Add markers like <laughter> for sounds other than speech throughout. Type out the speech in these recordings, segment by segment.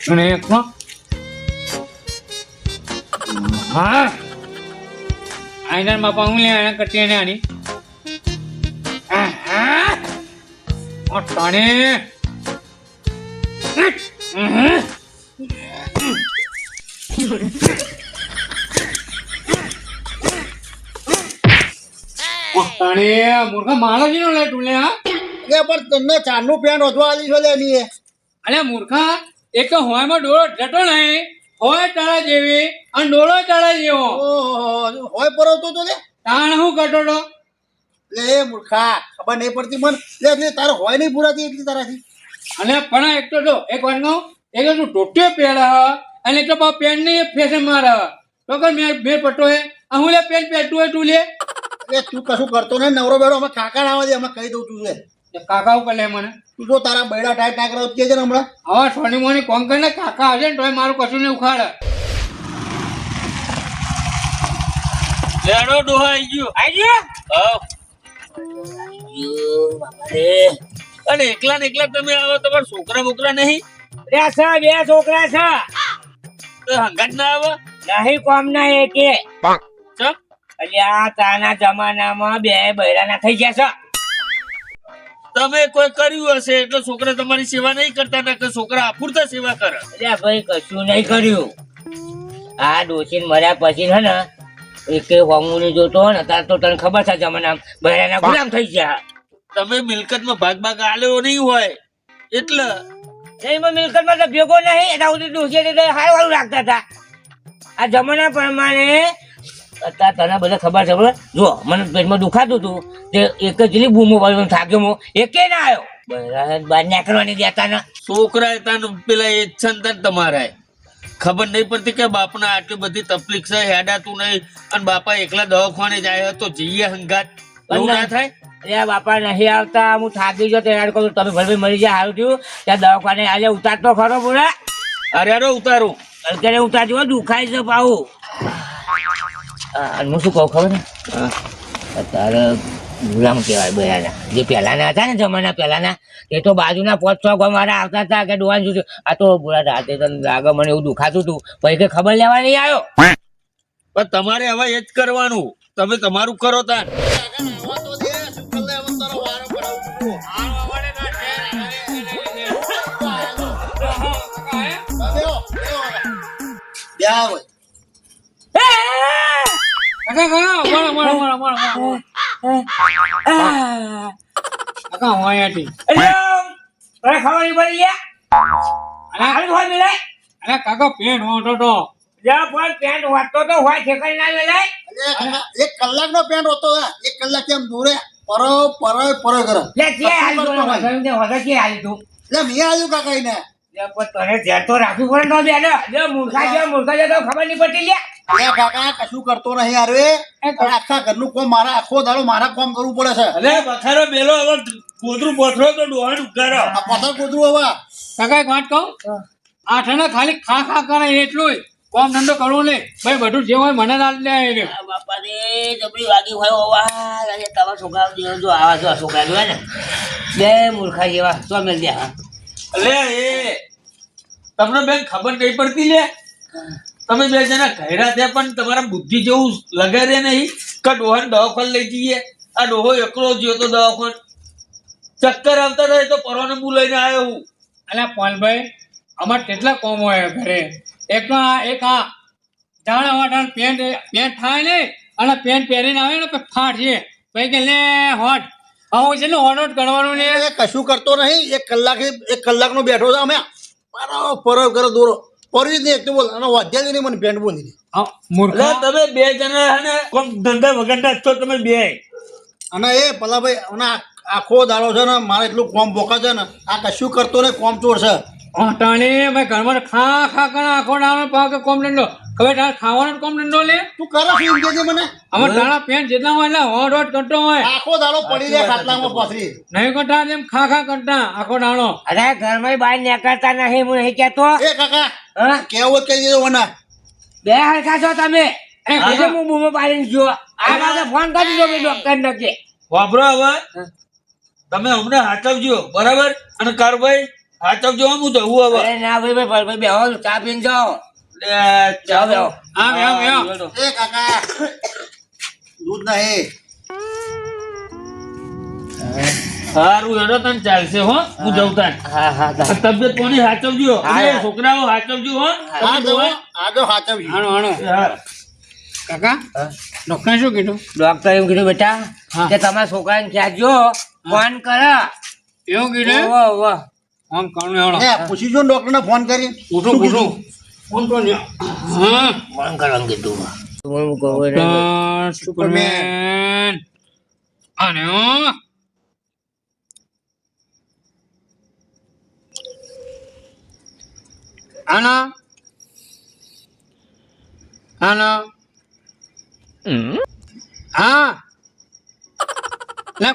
અને એક હા આઈના બાપા હું લે આના કટી ને આની હા, હા. ઓ ટાણે ઓ ટાણે મૂર્ખા મારો જ નો લે તું લે હા એ પણ તમને ચારનું પેન ઓછવા આલી છો લે ની એ. અલે મૂર્ખા એક તો હોયમાં ડોળો જતો નહીં. હોય તારા જેવી અને ડોળો તારા જેવો. હોય પરવતો તો લે તાણ હું તો લે મૂર્ખા ખબર નહીં પડતી મન. લે એટલે તારે હોય નહીં પૂરાતી એટલી તારાથી. અને પણ એક તો જો એક વાર કહું એક તો ટોટ્યો પહેર અને એક તો બા પેન નહીં ફેશન માર. તો કર મેં બે પટો હે. હું લે પેન પહેરતું હોય તું લે. એ તું કશું કરતો નહીં. નવરો બેડો અમે કાકા ના આવે દે અમે કહી દઉં તું લે. કાકા ઉપર લે મને. તું જો તારા બૈડા ટાઈટ ના કરો કે છે ને હમણાં? હવે સોની મોની કોમ કરીને કાકા હશે ને તોય મારું કશું નહીં ઉખાડે. લેડો ડોહા આઈ ગયો. આઈ ગયો? હા. અને એકલા ને એકલા તમે આવો તમારા છોકરા બોકરા નહીં? રહ્યા છે બે છોકરા છે. તો હંગાત ના આવો. નહીં કોમ ના એકે. ચમ. અલ્યા તાના જમાનામાં બે બૈરાના થઈ ગયા છે. તમે કોઈ કર્યું હશે એટલે છોકરા તમારી સેવા નહીં કરતા ને કે છોકરા અપૂરતા સેવા કરે. અલ્યા ભાઈ કશું નહીં કર્યું. આ ડોસીન મર્યા પછી હે ને એક હોમુની જોતો હોય ને તાર તો તને ખબર છે જમાના બહેરાના ગુલામ થઈ ગયા. તમે મિલકતમાં ભાગ ભાગ આલ્યો નહીં હોય એટલે એમાં મિલકતમાં તો ભેગો નહીં એના સુધી ડોસી એટલે હારું હારું રાખતા હતા. આ જમાના પ્રમાણે અત્યારે તને બધા ખબર છે બરાબર? જો મને પેટમાં દુખાતું હતું તે એક જ બૂમો પાડ્યો થાક્યો હું એકે ના આવ્યો બરાબર બહાર નીકળવાની દેતા ના છોકરા તાન પેલા એ જ છે ને તમારા. ખબર નહીં પડતી કે બાપના આટલી બધી તકલીફ છે હેડાતું નહીં. અને બાપા એકલા દવાખાને જાય તો જઈએ હંગાત. ના થાય? અરે બાપા નહીં આવતા હું થાકી ગયો તો યાર કહું તમે ભલે મરી જાય સારું થયું. ત્યાં દવાખાને આજે ઉતારતો ખરો બોલા અરે અરે ઉતારું. અત્યારે ઉતારજો દુખાય છે પાવું હું શું કહું ખબર ને અત્યારે ગુલામ કહેવાય બધાના. જે પહેલાના હતા ને જમાના પહેલાના એ તો બાજુના પાંચ છ ગામ વાળા આવતા હતા કે ડોહાન શું આ તો બોલા રાતે તો લાગે મને એવું દુખાતું હતું પછી કઈ ખબર લેવા નહીં આવ્યો? પણ તમારે હવે એ જ કરવાનું. તમે તમારું કરો તાર. બે <laughs> કાકા તો. પેન્ટ વાટતો તો હોય ઠેકાઈ ના મિલાય એક કલાક નો પેન્ટ હોતો એક કલાક કેમ દૂરે? પરો પરો પરો કરે. લે કે હાલી તો વધારે કે હાલી તું એટલે મેં આવ્યું કાકા એને લે પણ તને ધ્યાન તો રાખવું પડે ને બેન. લે મૂર્ખા છે મૂર્ખા છે તો ખબર નહીં પડતી લે. અરે કાકા કશું કરતો નહીં યાર એ પણ આખા ઘરનું કોમ મારા આખો દાડો મારા કોમ કરવું પડે છે. અરે બખારો હવે ગોદરું બોથરો તો ડોહાન ઉગારો આ પથર કૂતરું હવે. કાકા એક વાત કહું? આઠને ખાલી ખા ખા કરે એટલું કોમ ધંધો કરવો નહીં ભાઈ બધું જે હોય મને ના લે એને. બાપા રે જબરી વાગી હોય ઓવા આજે તમારા છોકરા જો આવા જો છોકરા જોયા ને? બે મૂર્ખા જેવા. તો મેલ દે હા. લે એ તમને બેન ખબર નહીં પડતી લે? તમે બે જણા ઘેરા છે પણ તમારા બુદ્ધિ જેવું લગાડે નહીં? કે ડોહન દવાખાન લઈ જઈએ? આ ડોહો એકલો જ તો દવાખાન. ચક્કર આવતા રહે તો પરોને હું લઈને આવ્યો હું. અને પોલભાઈ અમારે કેટલા કોમ હોય ઘરે? એક તો આ એક આ જાણે વાટાણ પેન્ટ પેન્ટ થાય ને અને પેન્ટ પહેરીને આવે ને પછી ફાટશે ભાઈ કે લે હોટ આવું છે ને હોટ હોટ કરવાનું ને? કશું કરતો નહીં. એક કલાક એક કલાકનો બેઠો હતો અમે. પરો પરો કરો દૂરો. પરી જ નહીં એક તો બોલ અને વાદ્યા નહીં મને પેન્ટ બોલી દીધી મૂર્ખા. તમે બે જણા હે ને કોમ ધંધા વગરના જ છો તમે બે. અને એ પલા ભાઈ અને આ- આખો દાડો છે ને મારે એટલું કોમ બોકા છે ને આ કશું કરતો નહીં કોમ ચોર છે. અટાણી મેં ઘરમાં ખા ખા કરે આખો દાડો પાકે કોમ દંડો હવે તારે ખાવાનો કોમ ધંધો લે? તું કરે શું એમ કે મને? હવે તારા પેન જેટલા હોય એટલે હોટ હોટ કરતો હોય. આખો દાડો પડી જાય ખાટલામાં પથરી નહીં કરતા એમ ખા ખા કરતા આખો દાડો. અરે ઘરમાં બહાર નીકળતા નહીં હું નહીં કહેતો. એ કાકા હા? કેવું કે મને. બે હરખા છો તમે? એ હા. હું. બૂમો પાડીને જો આ બાજુ ફોન કરી દો ડોક્ટર ને કે. વાપરો હવે. તમે અમને હાચવજો બરાબર? અને કારભાઈ હાચવજો હો, હું જવું હવે. અરે ના ભાઈ ભાઈ ભાઈ બેહો ચા પીને જાઓ. લે, જાઓ બેહો હા બેહો બેહો એ કાકા. દૂધ નહીં. સારું હેડો તને ચાલશે હો. હું જઉં તાન હા હા તબિયત કોની હાચવજો? અને છોકરાઓ હાચવજો હો. આ જો આ જો સાચવજી હાણો હાણો કાકા ડોક્ટર શું કીધું? ડોક્ટર એમ કીધું બેટા. કે તમારા છોકરાને કહેજો ફોન કરે. એવું કીધું? વાહ ઓવો. ફોન કરું પૂછી જો ડોક્ટર ને ફોન કરી. ઉઠો ઉઠો ફોન તો લ્યો. હા. ફોન કરવાનું કીધું હું કહું એને. ડોક્ટર સુપરમેન આને. હો. આનો આનો હા લે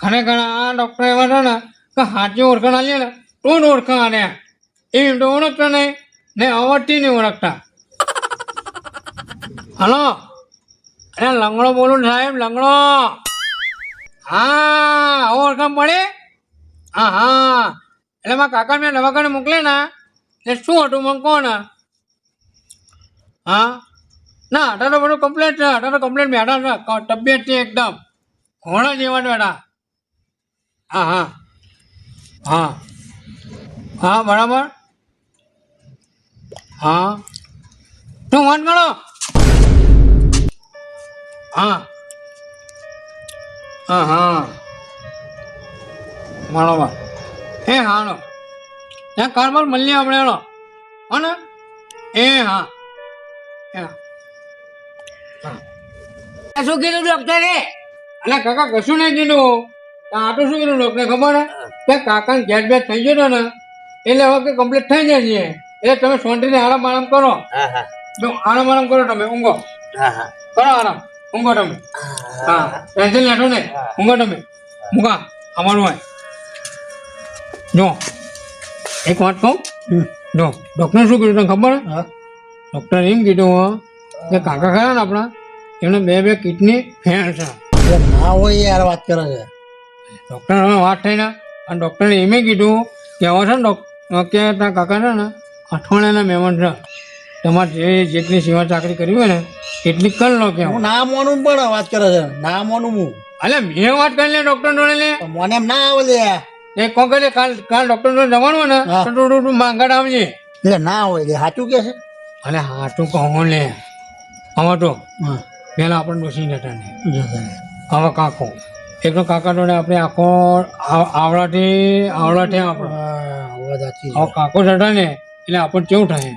ખરેખર આ ડૉક્ટર એવા છે ને કે સાચી ઓળખાણ આલી ને તો જ ઓળખાણ આને એમ તો ઓળખતા નહીં ને આવડતી નહીં ઓળખતા. હલો? અરે લંગડો બોલું સાહેબ, લંગડો. હા ઓળખાણ પડે? હા હા. એટલે મારા કાકા મેં દવાખાને મોકલે ને એ શું હતું મને કોણ હા? ના અઢાર બધું કમ્પ્લેટ છે. અઢાર કમ્પ્લેટ બેઠા છે. તબિયત છે એકદમ. ઘોડા જેવા બેઠા. હા હા. હા. હા, બરાબર. હા. શું વાંધ કરો હા. હા હા. બરાબર એ, હાલો. ત્યાં કારબાર મળીએ આપણે એનો હો એ, હા. એ, હા. શું કીધું ડોક્ટરે અને કાકા, કશું નહીં કીધું. આ તો શું કીધું લોકોને ખબર હે? કે કાકાને ગેસ બેસ થઈ ગયો ને એટલે હવે કે કમ્પ્લીટ થઈ જાય છે. એટલે તમે શાંતિથી આરામ આરામ કરો. જો આરામ આરામ કરો તમે ઊંઘો. કરો આરામ. ઊંઘો તમે. હા. ટેન્શન લેશો ને. ઊંઘો તમે. મૂકા. અમારું હોય. જો. એક વાત કહું? જો ડૉક્ટર શું કીધું તને ખબર હા? ડૉક્ટરે એમ કીધું કે કાકા ખરા ને આપણા? એમને બે બે કિડની ફેણ છે ના હોય યાર વાત કરે છે. ડૉક્ટર હવે વાત થઈ ને અને ડૉક્ટરે એમ કીધું કે હવે છે ને કે તારા કાકા છે ને અઠવાડિયાના મહેમાન છે. તમારે જે જેટલી સેવા ચાકરી કરવી હોય ને એટલી કર લો કે હું ના મોનું પણ વાત કરે છે. ના મોનું હું. અલે મેં વાત કરી લે ડૉક્ટર જોડે લે. મને એમ ના આવે લે એ કોણ કરે કાલ કાલ ડૉક્ટર જોડે જવાનું ને. તો તું તું માંગડ આવજે. એટલે ના હોય લે સાચું કે છે? અલે સાચું કહો લે. હવે તો હા. પહેલાં આપણે ડોસી જતા જશે. હવે કાકો. એક તો કાકા જોડે આપણે આખો આવડાથી આવડાથી આપણે. કાકો ચડે ને એટલે આપણને કેવું થાય?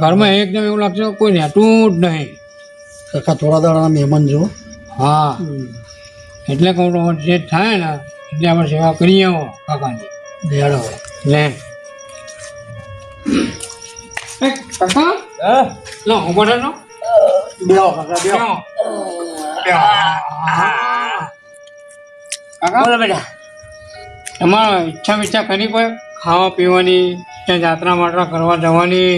ઘરમાં એકદમ એવું લાગશે કોઈ નેટું જ નહીં. કાકા થોડા દાડા મહેમાન જો હા. એટલે કહું તો જે થાય ને એટલે આપણે સેવા કરીએ હો કાકાની. દેડો લે. કાકા? હા. લો હું બોલો બેહો કાકા બેહો. કાકા બોલો બેટા. તમારો ઈચ્છા વિચ્છા ખરી કોઈ? ખાવા પીવાની ત્યાં જાત્રા માટરા કરવા જવાની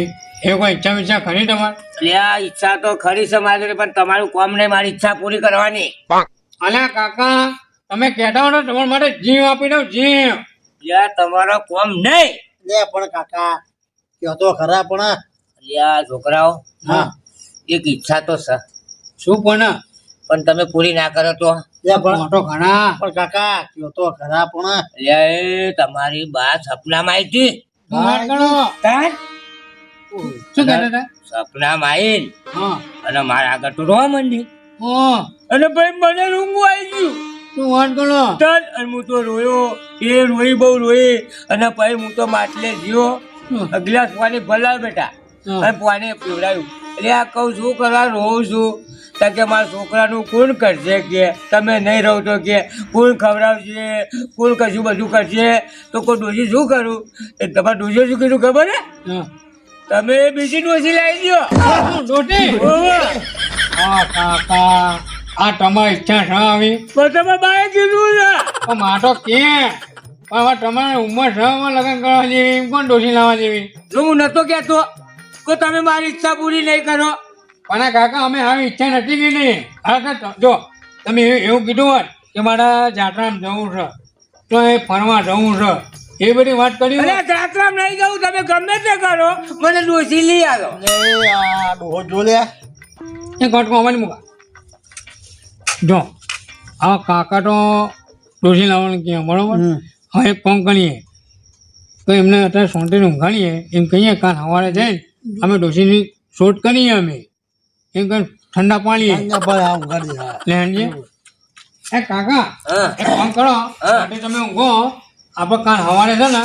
એ કોઈ ઈચ્છા વિચ્છા ખરી તમારે અલ્યા ઈચ્છા તો ખરી છે મારી પણ તમારું કોમ નહીં મારી ઈચ્છા પૂરી કરવાની. અને કાકા તમે કહેતા હો ને તમારા માટે જીવ આપી દઉં જીવ. યાર તમારો કોમ નહીં. લે પણ કાકા કહેતો તો ખરા પણ. અલ્યા છોકરાઓ હા. એક ઈચ્છા તો છે. શું પણ? પણ તમે પૂરી ના કરો તો? મોટો ઘણા. પણ કાકા કયો તો ખરા પણ. અલ્યા તમારી બા સપનામાં આવી હતી. શું કહેતા સપનામાં આવીને અને મારા આગળ તો રોવા માંડી. અને ભાઈ મને રૂંગું આવી ગયું. તું વાત કરો? તન અને હું તો રોયો. એ રોઈ બહુ રોઈ. અને પછી હું તો માટલે જીવો. ગ્લાસ પાણી ભલાવ બેટા. અને પાણી પીવડાવ્યું એટલે આ કહું છું કરવા રોઉં છું. કે મારા છોકરાનું કોણ કરશે કે તમે નહીં રહો તો કે કોણ ખવડાવશે કોણ કશું બધું કરશે તો કોઈ ડોસી શું કરું? એ તમારે ડોસી શું કીધું ખબર હે. તમે બીજી ડોસી લાવી દો શું, ડોટી હા કાકા આ તમારી ઈચ્છા છે આવી? પણ તમે બાય કીધું છે. માટો કે પણ તમારે ઉંમર છે હવે લગ્ન કરવા જેવી. કોણ ડોસી લાવવા જેવી? હું નતો કહેતો. કે તમે મારી ઈચ્છા પૂરી નહીં કરો. પણ આ કાકા અમે આવી ઈચ્છા નથી કીધી હા તો જો તમે એવું એવું કીધું હોત કે મારા જાત્રામાં જવું છે તો એ ફરવા જવું છે. એ બધી વાત કરી અરે. જાત્રામાં નહીં જવું તમે ગમે તે કરો. મને ડોસી લઈ આવો આ ડોહો જો લે. એ ઘટકો અમારી મૂકા. જો આ કાકા તો ડોસી લાવવાનું કહે બરોબર? હવે એક કામ કરીએ. તો એમને અત્યારે સોંટીને ઊંઘાડીએ. એમ કહીએ કાલ સવારે જઈને અમે ડોસીની શોધ કરીએ અમે. એમ કઈ ઠંડા પાણી. લેણજી એ કાકા હા. એક કામ કરો. તમે ઊંઘો આપણે કાલ સવારે છે ને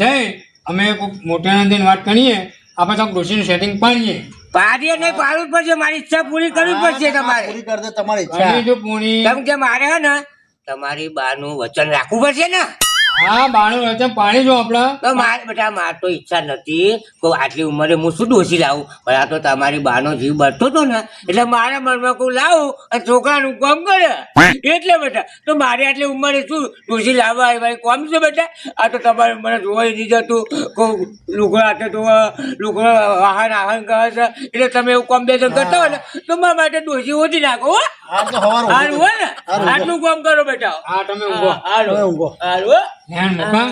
જઈ અમે કોઈક મોટા નદીને વાત કરીએ. આપણે તો ડોસીનું સેટિંગ પાડીએ. પાડીએ નહીં પાડવું પડશે. મારી ઈચ્છા પૂરી કરવી પડશે તમારે. પૂરી કરી દે તમારી ઈચ્છા. જો પૂણી કેમ કે મારે હે ને તમારી બાનું વચન રાખવું પડશે ને. હા, બાણું રચે પાણી જો આપણે મારે બેટા, માર તો ઈચ્છા નથી કે આટલી ઉંમરે હું શું ડોસી લાવું? પણ આ તો તમારી બાનો જીવ બળતો હતો ને, એટલે મારા મનમાં કોઈ લાવું અને છોકરાનું કોમ કરે. એટલે બેટા, તો મારે આટલી ઉંમરે શું ડોસી લાવવા ભાઈ કોમ છે બેટા? આ તો તમારે મને જોવાય નહીં જતું. કોઈ લુગડા હાથે તો લુગડા વાહન આહન કરે છે. એટલે તમે એવું કોમ બે કરતા હોય ને, તો મારા માટે ડોસી ઓછી નાખો, હો. આ તો સવારે હારું ઊંઘી ને? આટલું કામ કરો બેટા. હા તમે ઊંઘો હારું ઊંઘો હારું ધ્યાન મૂકા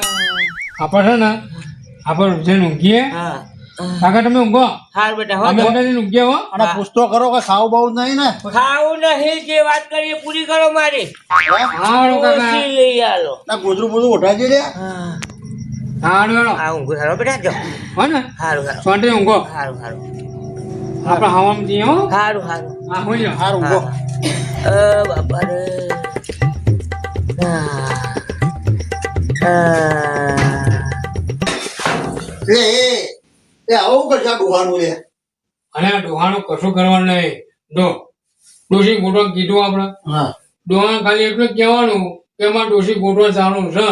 આપણે છે ને આપણે જઈને ઊંઘીએ હા. કાકા તમે ઊંઘો. હારું બેટા હો. અમે અંદર હો. અને પૂછતો કરો કે ખાવું બાવું નહીં ને? ખાવું નહીં જે વાત કરીએ પૂરી કરો મારી. હારું કાકા. લઈ આલો. ના ગોદરું બધું ઉઠાવી દે. હારું હેલો. હા ઊંઘો હારો બેટા જો. હો ને? હારું હારું. સોંટી ઊંઘો. હારું હારું. આપણે હવામ જીઓ હારું હારું. હા હું જો હારું ગો અ બાપા રે. હા. એ એ એ આવું કરશે ડોહાનું લે અને આ ડોહાનું કશું કરવાનું નહીં. જો ડોશી ગોટો કીધું આપણે? હા. ડોહાને ખાલી એટલું કહેવાનું કે એમાં ડોશી ગોટો સારું છે.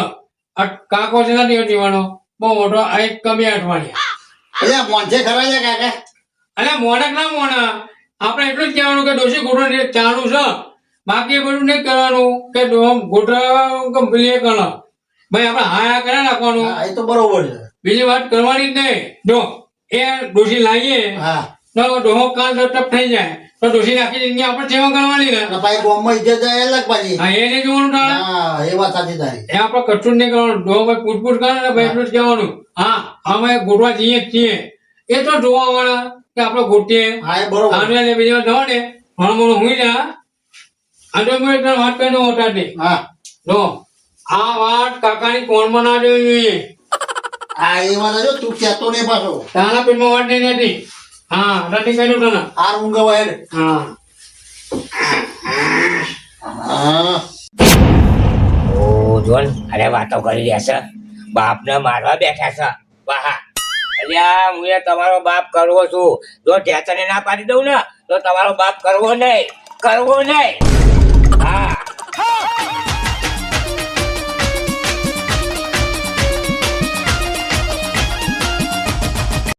આ કાકો છે નથી દેવાનો બહુ મોટો આ એક કમી અઠવાડિયા એટલે મોંચે ખરા છે કાકા. અલે મોડક ના મોડા. આપણે એટલું જ કહેવાનું કે દોષી ગોઠવણ ચાલુ છે. બાકી બધું નહીં કરવાનું. કે ગોઠવવાનું ગોટો કમ્પ્લીટ કરો. ભાઈ આપણે હા હા કરે નાખવાનું એ તો બરોબર છે. બીજી વાત કરવાની જ નહીં. જો એ દોષી લાવીએ હા. તો ડોહો કાલ ટપ થઈ જાય. તો દોષી આખી જિંદગી આપણે સેવા કરવાની ને ભાઈ ગોમમાં ઇજ્જત જાય અલગ પાછી. હા એ નહીં જોવાનું તારે? હા એ વાત સાચી તારી. એ આપણે કશું જ નહીં કરવાનું. ડોહો ભાઈ પૂછપૂછ કરે ને ભાઈ એટલું જ કહેવાનું. હા અમે ગોઠવા જઈએ છીએ. એ તો જોવા વાળા કે આપણો ગોટીએ હા બરોબર. આને ને બીજી દે ઘણું મોડું હુઈ જા. આ તો તને વાત કરી દઉં ઓટાની હા. જો આ વાત કાકાની કોણ ના દેવી જોઈએ. હા એ વાત જો તું કેતો ને પાછો. તારા પેટમાં વાત નહીં નથી હા કઈ કર્યું તને. આ ઊંઘવા હેડ. હા. હા. ઓ જોન અરે વાતો કરી રહ્યા છે. બાપને મારવા બેઠા છે. વાહ. અલ્યા, હું એ તમારો બાપ કરવો છું. જો ઢેચને ના પાડી દઉં ને, તો તમારો બાપ કરવો નહીં. કરવો નહીં. હા.